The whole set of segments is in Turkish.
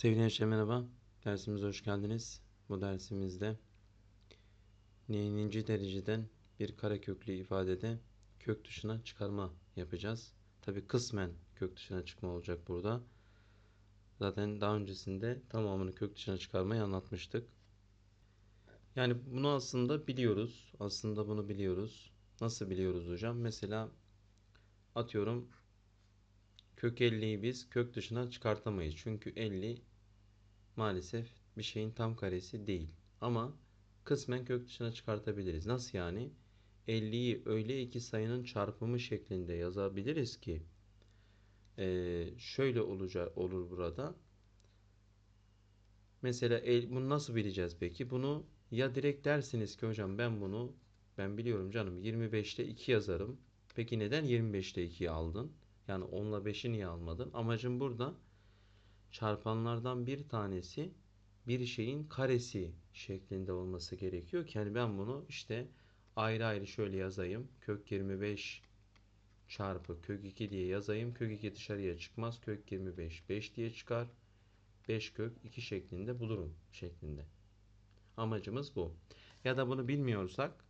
Sevgili gençler merhaba. Dersimize hoş geldiniz. Bu dersimizde n'inci dereceden bir kareköklü ifadede kök dışına çıkarma yapacağız. Tabi kısmen kök dışına çıkma olacak burada. Zaten daha öncesinde tamamını kök dışına çıkarmayı anlatmıştık. Yani bunu aslında biliyoruz. Aslında bunu biliyoruz. Nasıl biliyoruz hocam? Mesela atıyorum kök 50'yi biz kök dışına çıkartamayız. Çünkü 50 maalesef bir şeyin tam karesi değil. Ama kısmen kök dışına çıkartabiliriz. Nasıl yani? 50'yi öyle iki sayının çarpımı şeklinde yazabiliriz ki ee, şöyle olacak olur burada. Mesela el, bunu nasıl bileceğiz peki? Bunu ya direkt dersiniz ki hocam ben bunu ben biliyorum canım 25'te 2 yazarım. Peki neden 25'te 2'yi aldın? Yani 10 ile 5'i niye almadın? Amacım burada çarpanlardan bir tanesi bir şeyin karesi şeklinde olması gerekiyor ki yani ben bunu işte ayrı ayrı şöyle yazayım. Kök 25 çarpı kök 2 diye yazayım. Kök 2 dışarıya çıkmaz. Kök 25 5 diye çıkar. 5 kök 2 şeklinde bulurum şeklinde. Amacımız bu. Ya da bunu bilmiyorsak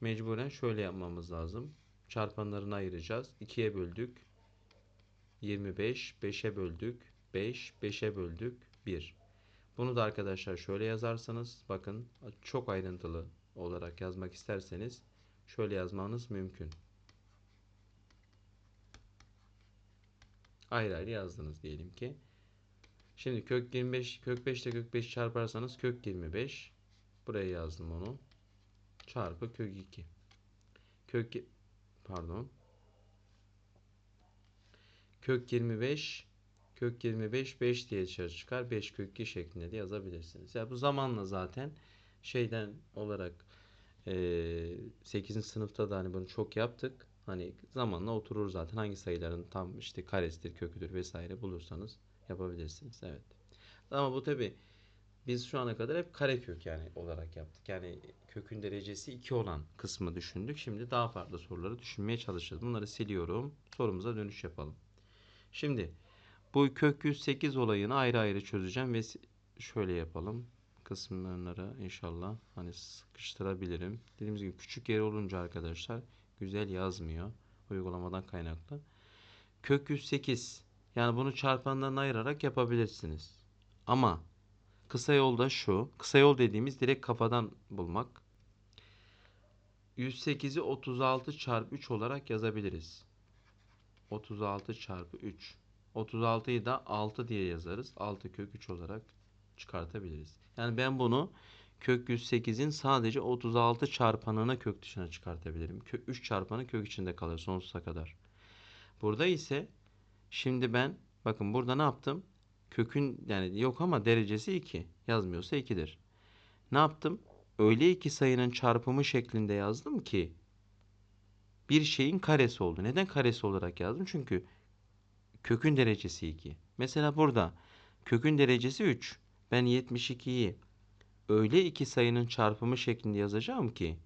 mecburen şöyle yapmamız lazım. Çarpanlarını ayıracağız. 2'ye böldük. 25 5'e böldük. 5 5'e böldük. 1. Bunu da arkadaşlar şöyle yazarsanız bakın çok ayrıntılı olarak yazmak isterseniz şöyle yazmanız mümkün. Ayrı ayrı yazdınız diyelim ki. Şimdi kök 25 kök 5 ile kök 5 çarparsanız kök 25 buraya yazdım onu. Çarpı kök 2. Kök pardon. Kök 25 kök 25 5 diye dışarı çıkar. 5 kök 2 şeklinde de yazabilirsiniz. Ya yani bu zamanla zaten şeyden olarak e, 8. sınıfta da hani bunu çok yaptık. Hani zamanla oturur zaten hangi sayıların tam işte karesidir, köküdür vesaire bulursanız yapabilirsiniz. Evet. Ama bu tabi biz şu ana kadar hep karekök yani olarak yaptık. Yani kökün derecesi 2 olan kısmı düşündük. Şimdi daha farklı soruları düşünmeye çalışacağız. Bunları siliyorum. Sorumuza dönüş yapalım. Şimdi bu kök 108 olayını ayrı ayrı çözeceğim ve şöyle yapalım. Kısımları inşallah hani sıkıştırabilirim. Dediğimiz gibi küçük yer olunca arkadaşlar güzel yazmıyor. Uygulamadan kaynaklı. Kök 108 yani bunu çarpanlarına ayırarak yapabilirsiniz. Ama kısa yolda şu. Kısa yol dediğimiz direkt kafadan bulmak. 108'i 36 çarpı 3 olarak yazabiliriz. 36 çarpı 3. 36'yı da 6 diye yazarız. 6 kök 3 olarak çıkartabiliriz. Yani ben bunu kök 108'in sadece 36 çarpanına kök dışına çıkartabilirim. Kök 3 çarpanı kök içinde kalır sonsuza kadar. Burada ise şimdi ben bakın burada ne yaptım? Kökün yani yok ama derecesi 2. Yazmıyorsa 2'dir. Ne yaptım? Öyle iki sayının çarpımı şeklinde yazdım ki bir şeyin karesi oldu. Neden karesi olarak yazdım? Çünkü kökün derecesi 2. Mesela burada kökün derecesi 3. Ben 72'yi öyle iki sayının çarpımı şeklinde yazacağım ki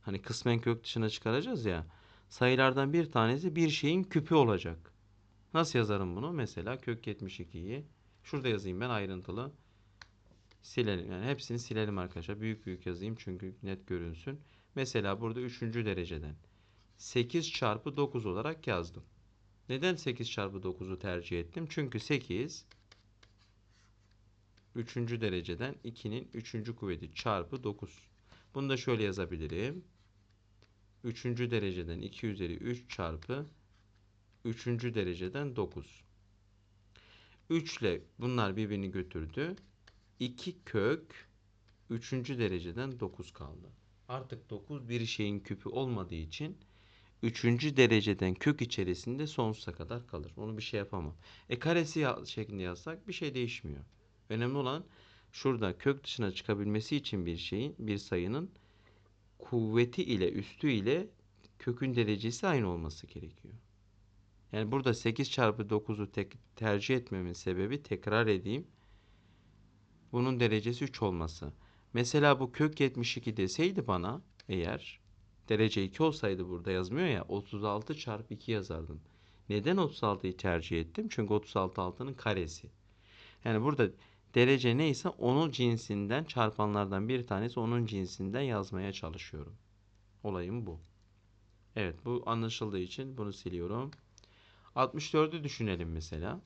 hani kısmen kök dışına çıkaracağız ya sayılardan bir tanesi bir şeyin küpü olacak. Nasıl yazarım bunu? Mesela kök 72'yi şurada yazayım ben ayrıntılı. Silelim. Yani hepsini silelim arkadaşlar. Büyük büyük yazayım çünkü net görünsün. Mesela burada 3. dereceden 8 çarpı 9 olarak yazdım. Neden 8 çarpı 9'u tercih ettim? Çünkü 8 3. dereceden 2'nin 3. kuvveti çarpı 9. Bunu da şöyle yazabilirim. 3. dereceden 2 üzeri 3 çarpı 3. dereceden 9. 3 ile bunlar birbirini götürdü. 2 kök 3. dereceden 9 kaldı. Artık 9 bir şeyin küpü olmadığı için 3. dereceden kök içerisinde sonsuza kadar kalır. Onu bir şey yapamam. E karesi şeklinde yazsak bir şey değişmiyor. Önemli olan şurada kök dışına çıkabilmesi için bir şeyin, bir sayının kuvveti ile üstü ile kökün derecesi aynı olması gerekiyor. Yani burada 8 çarpı 9'u tek, tercih etmemin sebebi tekrar edeyim. Bunun derecesi 3 olması. Mesela bu kök 72 deseydi bana eğer derece 2 olsaydı burada yazmıyor ya 36 çarpı 2 yazardım. Neden 36'yı tercih ettim? Çünkü 36 altının karesi. Yani burada derece neyse onun cinsinden çarpanlardan bir tanesi onun cinsinden yazmaya çalışıyorum. Olayım bu. Evet bu anlaşıldığı için bunu siliyorum. 64'ü düşünelim mesela.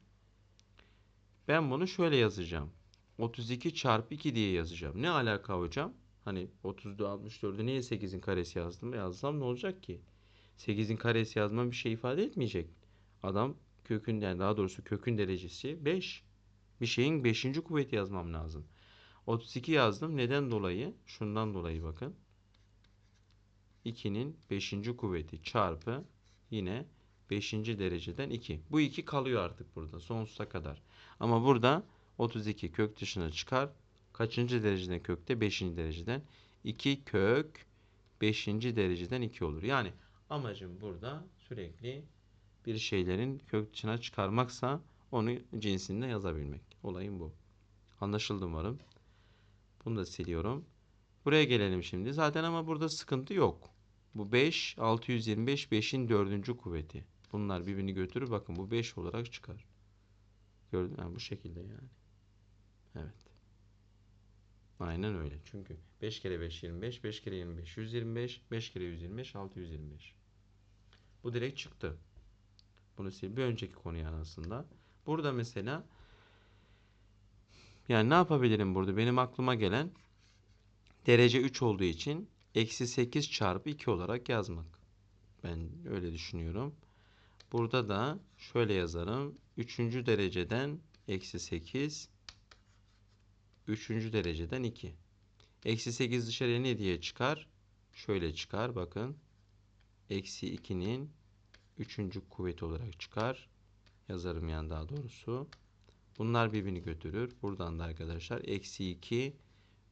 Ben bunu şöyle yazacağım. 32 çarpı 2 diye yazacağım. Ne alaka hocam? Hani 34 64'ü niye 8'in karesi yazdım? Yazsam ne olacak ki? 8'in karesi yazmam bir şey ifade etmeyecek. Adam kökünden daha doğrusu kökün derecesi 5. Bir şeyin 5. kuvveti yazmam lazım. 32 yazdım. Neden dolayı? Şundan dolayı bakın. 2'nin 5. kuvveti çarpı yine 5. dereceden 2. Bu 2 kalıyor artık burada sonsuza kadar. Ama burada 32 kök dışına çıkar. Kaçıncı dereceden kökte? 5. dereceden. 2 kök 5. dereceden 2 olur. Yani amacım burada sürekli bir şeylerin kök dışına çıkarmaksa onu cinsinde yazabilmek. Olayım bu. Anlaşıldı umarım. Bunu da siliyorum. Buraya gelelim şimdi. Zaten ama burada sıkıntı yok. Bu 5, 625, 5'in dördüncü kuvveti. Bunlar birbirini götürür. Bakın bu 5 olarak çıkar. Gördün mü? bu şekilde yani. Evet. Aynen öyle. Çünkü 5 kere 5 25, 5 kere 25 125, 5 kere 125 625. Bu direkt çıktı. Bunu sil. Bir önceki konuya aslında. Burada mesela yani ne yapabilirim burada? Benim aklıma gelen derece 3 olduğu için eksi 8 çarpı 2 olarak yazmak. Ben öyle düşünüyorum. Burada da şöyle yazarım. 3. dereceden eksi 8 3. dereceden 2. Eksi 8 dışarıya ne diye çıkar? Şöyle çıkar bakın. Eksi 2'nin 3. kuvveti olarak çıkar. Yazarım yani daha doğrusu. Bunlar birbirini götürür. Buradan da arkadaşlar eksi 2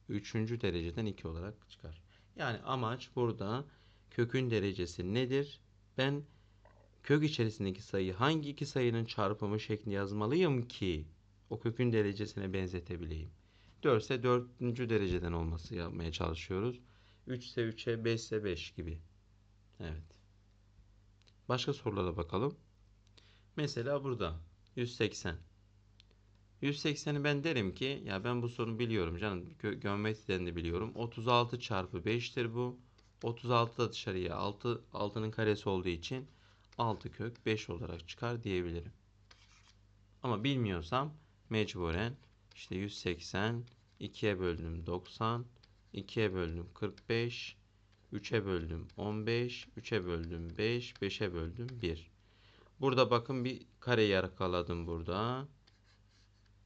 3. dereceden 2 olarak çıkar. Yani amaç burada kökün derecesi nedir? Ben kök içerisindeki sayıyı hangi iki sayının çarpımı şeklinde yazmalıyım ki o kökün derecesine benzetebileyim. 4 ise 4. dereceden olması yapmaya çalışıyoruz. 3 ise 3'e 5 ise 5 gibi. Evet. Başka sorulara bakalım. Mesela burada 180. 180'i ben derim ki ya ben bu sorunu biliyorum canım. Gö geometriden de biliyorum. 36 çarpı 5'tir bu. 36 da dışarıya 6 6'nın karesi olduğu için 6 kök 5 olarak çıkar diyebilirim. Ama bilmiyorsam mecburen işte 180 2'ye böldüm 90 2'ye böldüm 45 3'e böldüm 15 3'e böldüm 5 5'e böldüm 1. Burada bakın bir kare yakaladım burada.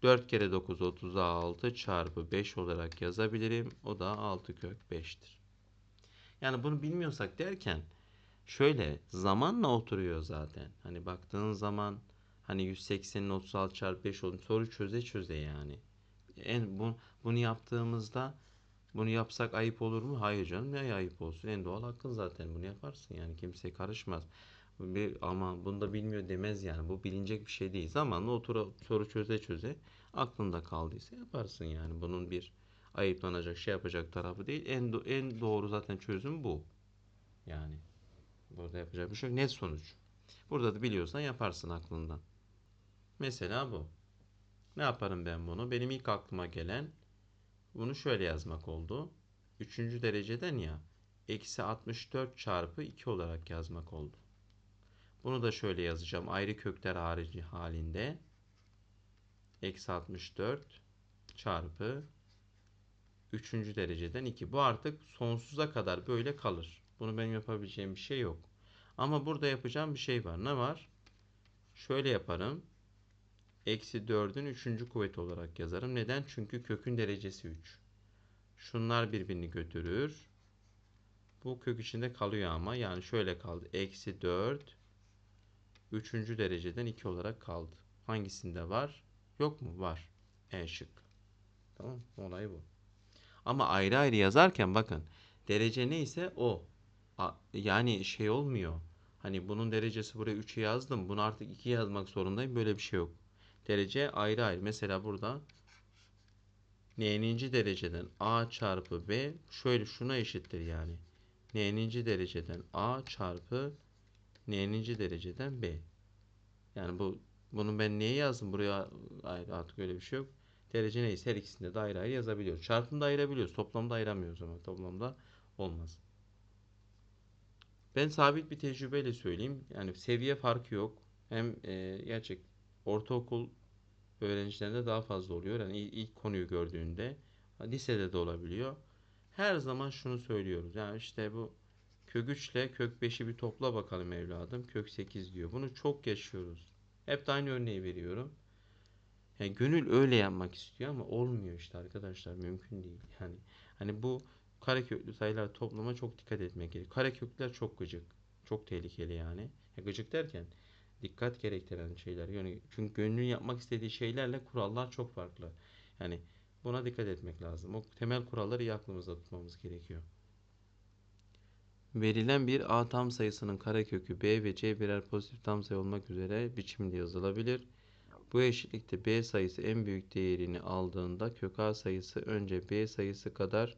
4 kere 9 36 çarpı 5 olarak yazabilirim. O da 6 kök 5'tir. Yani bunu bilmiyorsak derken şöyle zamanla oturuyor zaten. Hani baktığın zaman hani 180'in 36 çarpı 5 olduğunu soru çöze çöze yani. En bu, bunu yaptığımızda bunu yapsak ayıp olur mu? Hayır canım ne ayıp olsun. En doğal hakkın zaten bunu yaparsın yani kimse karışmaz. Bir, ama bunu da bilmiyor demez yani. Bu bilinecek bir şey değil. Zamanla otur soru çöze çöze aklında kaldıysa yaparsın yani. Bunun bir ayıplanacak şey yapacak tarafı değil. En do- en doğru zaten çözüm bu. Yani burada yapacak bir şey yok. Net sonuç. Burada da biliyorsan yaparsın aklından. Mesela bu. Ne yaparım ben bunu? Benim ilk aklıma gelen bunu şöyle yazmak oldu. Üçüncü dereceden ya. Eksi 64 çarpı 2 olarak yazmak oldu. Bunu da şöyle yazacağım. Ayrı kökler harici halinde. Eksi 64 çarpı 3. dereceden 2. Bu artık sonsuza kadar böyle kalır. Bunu benim yapabileceğim bir şey yok. Ama burada yapacağım bir şey var. Ne var? Şöyle yaparım. Eksi 4'ün 3. kuvveti olarak yazarım. Neden? Çünkü kökün derecesi 3. Şunlar birbirini götürür. Bu kök içinde kalıyor ama. Yani şöyle kaldı. Eksi 4 3. dereceden 2 olarak kaldı. Hangisinde var? Yok mu? Var. E şık. Tamam Olay bu. Ama ayrı ayrı yazarken bakın. Derece neyse o. Yani şey olmuyor. Hani bunun derecesi buraya 3'ü yazdım. Bunu artık 2 yazmak zorundayım. Böyle bir şey yok. Derece ayrı ayrı. Mesela burada n'ninci dereceden a çarpı b şöyle şuna eşittir yani. n'ninci dereceden a çarpı n'ninci dereceden b. Yani bu bunu ben niye yazdım? Buraya ayrı artık öyle bir şey yok. Derece neyse her ikisinde de ayrı ayrı yazabiliyoruz. Çarpımda ayırabiliyoruz. Toplamda ayıramıyoruz ama toplamda olmaz. Ben sabit bir tecrübeyle söyleyeyim. Yani seviye farkı yok. Hem e, gerçek ortaokul öğrencilerinde daha fazla oluyor. Yani ilk, konuyu gördüğünde lisede de olabiliyor. Her zaman şunu söylüyoruz. Yani işte bu kök 3 ile kök 5'i bir topla bakalım evladım. Kök 8 diyor. Bunu çok yaşıyoruz. Hep de aynı örneği veriyorum. Yani gönül öyle yapmak istiyor ama olmuyor işte arkadaşlar. Mümkün değil. Yani hani bu kareköklü sayılar toplama çok dikkat etmek gerekiyor. Karekökler çok gıcık. Çok tehlikeli yani. Ya gıcık derken dikkat gerektiren şeyler. Yani çünkü gönlün yapmak istediği şeylerle kurallar çok farklı. Yani buna dikkat etmek lazım. O temel kuralları iyi aklımızda tutmamız gerekiyor. Verilen bir A tam sayısının karekökü B ve C birer pozitif tam sayı olmak üzere biçimde yazılabilir. Bu eşitlikte B sayısı en büyük değerini aldığında kök A sayısı önce B sayısı kadar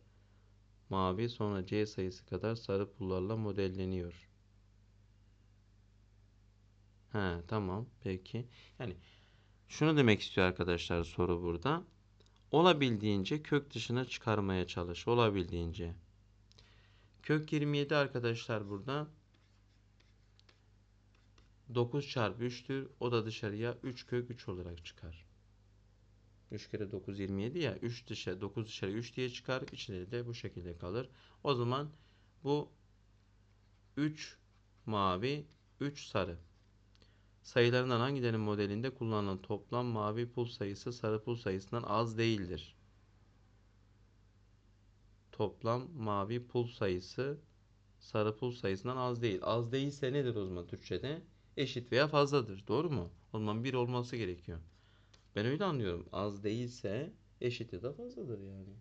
mavi sonra C sayısı kadar sarı pullarla modelleniyor. He tamam peki. Yani şunu demek istiyor arkadaşlar soru burada. Olabildiğince kök dışına çıkarmaya çalış. Olabildiğince. Kök 27 arkadaşlar burada 9 çarpı 3'tür. O da dışarıya 3 kök 3 olarak çıkar. 3 kere 9 27 ya 3 dışarı 9 dışarı 3 diye çıkar. İçleri de bu şekilde kalır. O zaman bu 3 mavi 3 sarı. Sayılarından hangilerinin modelinde kullanılan toplam mavi pul sayısı sarı pul sayısından az değildir? Toplam mavi pul sayısı sarı pul sayısından az değil. Az değilse nedir o zaman Türkçe'de? Eşit veya fazladır. Doğru mu? O zaman 1 olması gerekiyor. Ben öyle anlıyorum. Az değilse eşit ya da fazladır yani.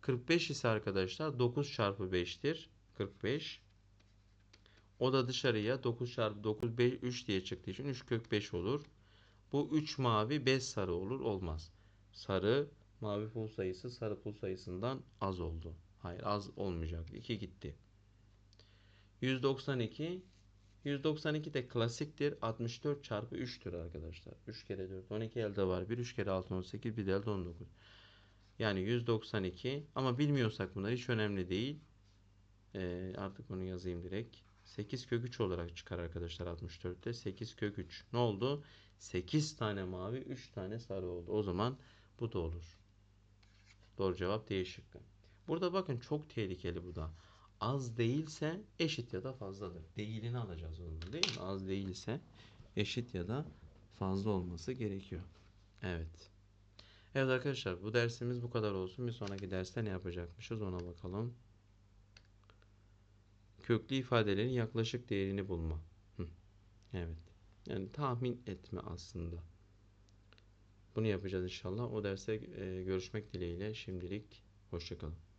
45 ise arkadaşlar 9 çarpı 5'tir. 45. O da dışarıya 9 çarpı 9 5, 3 diye çıktığı için 3 kök 5 olur. Bu 3 mavi 5 sarı olur. Olmaz. Sarı mavi pul sayısı sarı pul sayısından az oldu. Hayır az olmayacak. 2 gitti. 192 192 de klasiktir. 64 çarpı 3'tür arkadaşlar. 3 kere 4 12 elde var. 1 3 kere 6 18 bir de elde 19. Yani 192 ama bilmiyorsak bunlar hiç önemli değil. Ee, artık onu yazayım direkt. 8 kök 3 olarak çıkar arkadaşlar 64'te. 8 kök 3. Ne oldu? 8 tane mavi 3 tane sarı oldu. O zaman bu da olur. Doğru cevap D şıkkı. Burada bakın çok tehlikeli bu da. Az değilse eşit ya da fazladır. Değilini alacağız onu değil mi? Az değilse eşit ya da fazla olması gerekiyor. Evet. Evet arkadaşlar bu dersimiz bu kadar olsun. Bir sonraki derste ne yapacakmışız ona bakalım. Köklü ifadelerin yaklaşık değerini bulma. Evet. Yani tahmin etme aslında. Bunu yapacağız inşallah. O derste e, görüşmek dileğiyle. Şimdilik hoşçakalın.